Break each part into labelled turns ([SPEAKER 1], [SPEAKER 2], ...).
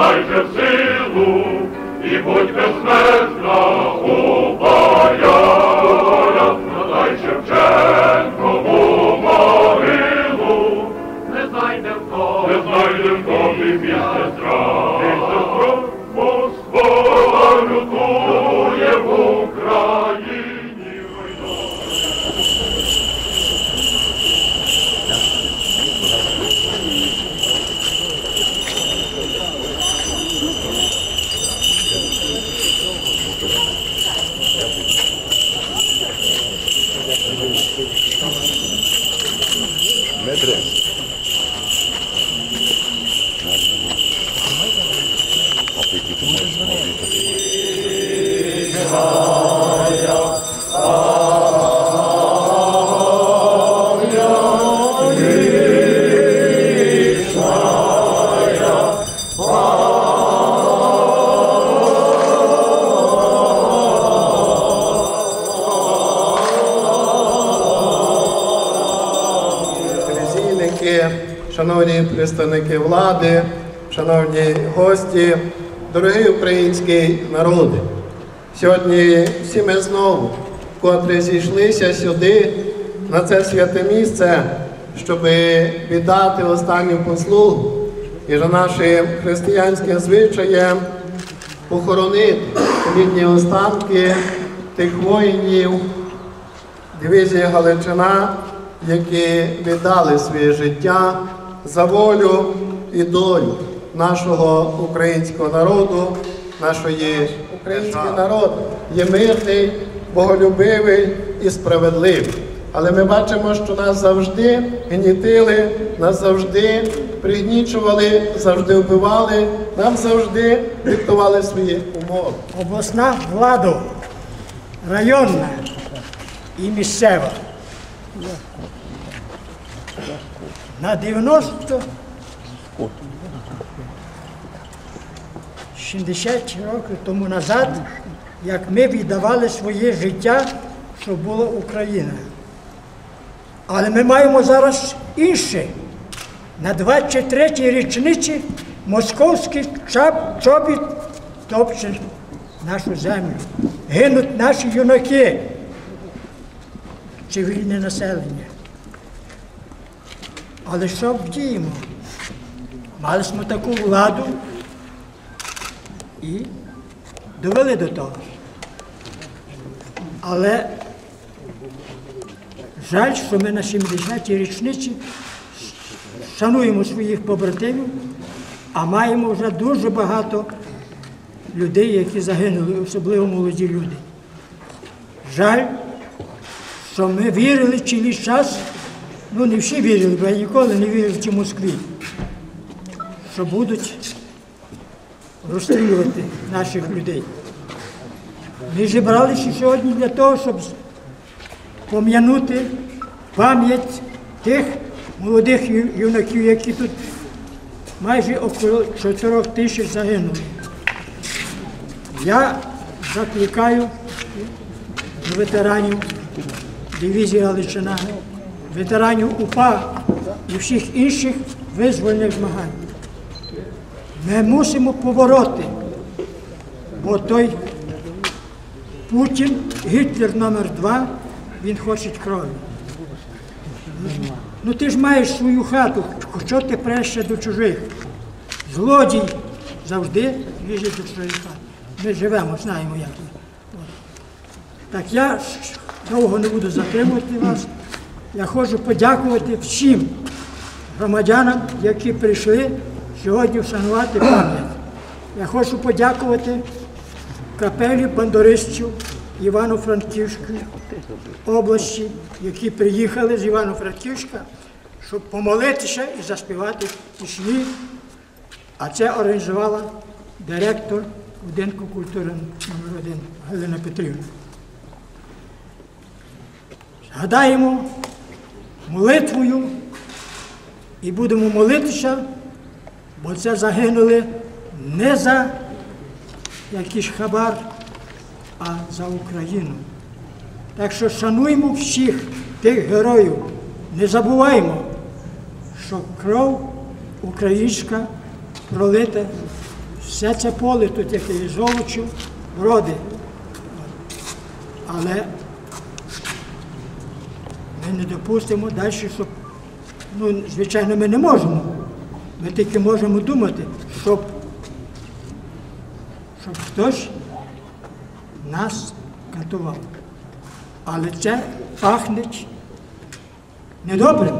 [SPEAKER 1] зростайся же силу, і будь безмежна
[SPEAKER 2] шановні представники влади, шановні гості, дорогий український народи. Сьогодні всі ми знову вкотре зійшлися сюди, на це святе місце, щоб віддати останню послугу і за нашим християнським звичаєм похоронити рідні останки тих воїнів, дивізії Галичина, які віддали своє життя за волю і долю нашого українського народу, нашої український народ є мирний, боголюбивий і справедливий. Але ми бачимо, що нас завжди гнітили, нас завжди пригнічували, завжди вбивали, нам завжди диктували свої умови.
[SPEAKER 3] обласна влада, районна і місцева. На 90 60 років тому назад, як ми віддавали своє життя, щоб була Україна. Але ми маємо зараз інше. На 23-й річниці московський чобіт топче нашу землю. Гинуть наші юнаки, цивільне населення. Але що вдіємо? Мали ми таку владу і довели до того. Але жаль, що ми на 70-й річниці шануємо своїх побратимів, а маємо вже дуже багато людей, які загинули, особливо молоді люди. Жаль, що ми вірили цілий час, ну не всі вірили, бо я ніколи не вірив в Москві, що будуть розстрілювати наших людей. Ми зібралися сьогодні для того, щоб пом'янути пам'ять тих молодих юнаків, які тут майже около 4 тисяч загинули. Я закликаю ветеранів дивізії Галичина, ветеранів УПА і всіх інших визвольних змагань. Ми мусимо повороти, бо той Путін, Гітлер номер два, він хоче крові. Ну ти ж маєш свою хату, що ти преш до чужих? Злодій завжди лізе до своєї хати. Ми живемо, знаємо як. Так я довго не буду затримувати вас. Я хочу подякувати всім громадянам, які прийшли сьогодні вшанувати пам'ять. Я хочу подякувати капелі бандуристів Івано-Франківської області, які приїхали з Івано-Франківська, щоб помолитися і заспівати пісні. А це організувала директор будинку культури номер 1 Галина Петрівна. Згадаємо молитвою і будемо молитися, бо це загинули не за якийсь хабар, а за Україну. Так що шануємо всіх тих героїв, не забуваємо, що кров українська пролита, все це поле тут, яке є золочів, роди. Але ми не допустимо далі, щоб, ну, звичайно, ми не можемо. Ми тільки можемо думати, щоб, щоб хтось нас катував. Але це пахне недобрим.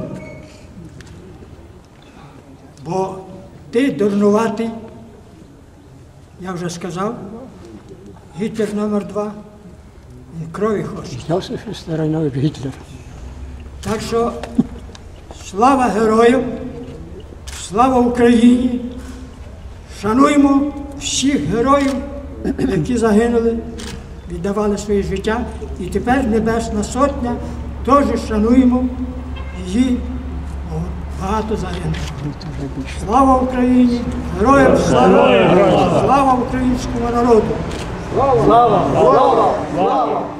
[SPEAKER 3] Бо ти дурнуватий, я вже сказав, Гітлер номер два, він крові хоче.
[SPEAKER 4] Гітлер.
[SPEAKER 3] Так що слава героям, слава Україні! Шануємо всіх героїв, які загинули, віддавали своє життя. І тепер Небесна Сотня теж шануємо її багато загинуло. Слава Україні! Героям слава! Слава українському народу!
[SPEAKER 5] Ей,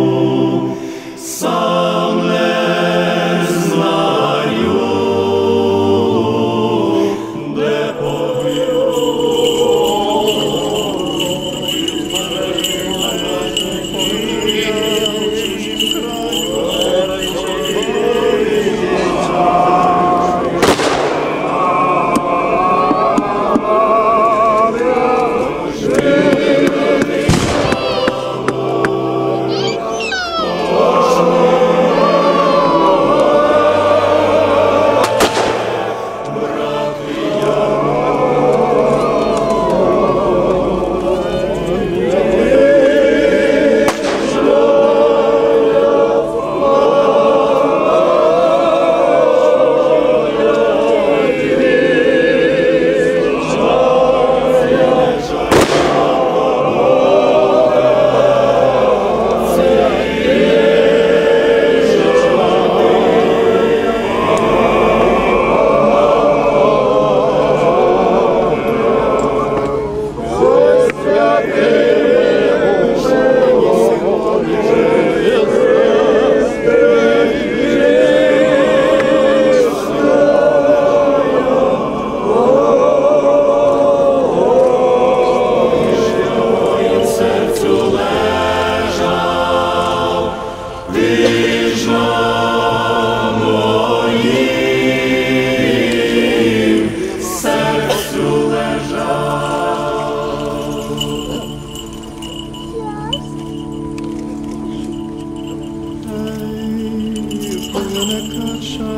[SPEAKER 5] Плине кача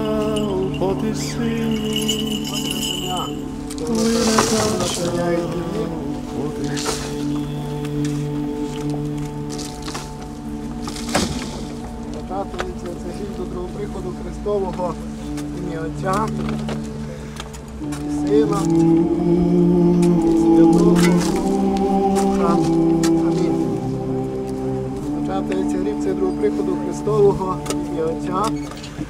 [SPEAKER 5] по тисині, плине кача по тисині.
[SPEAKER 2] Тато, це жив до другого приходу Христового, ім'я Отця, і Сина, Святого Духа. Амінь. Цей рік це другого приходу Христового, в ім'я Отця, і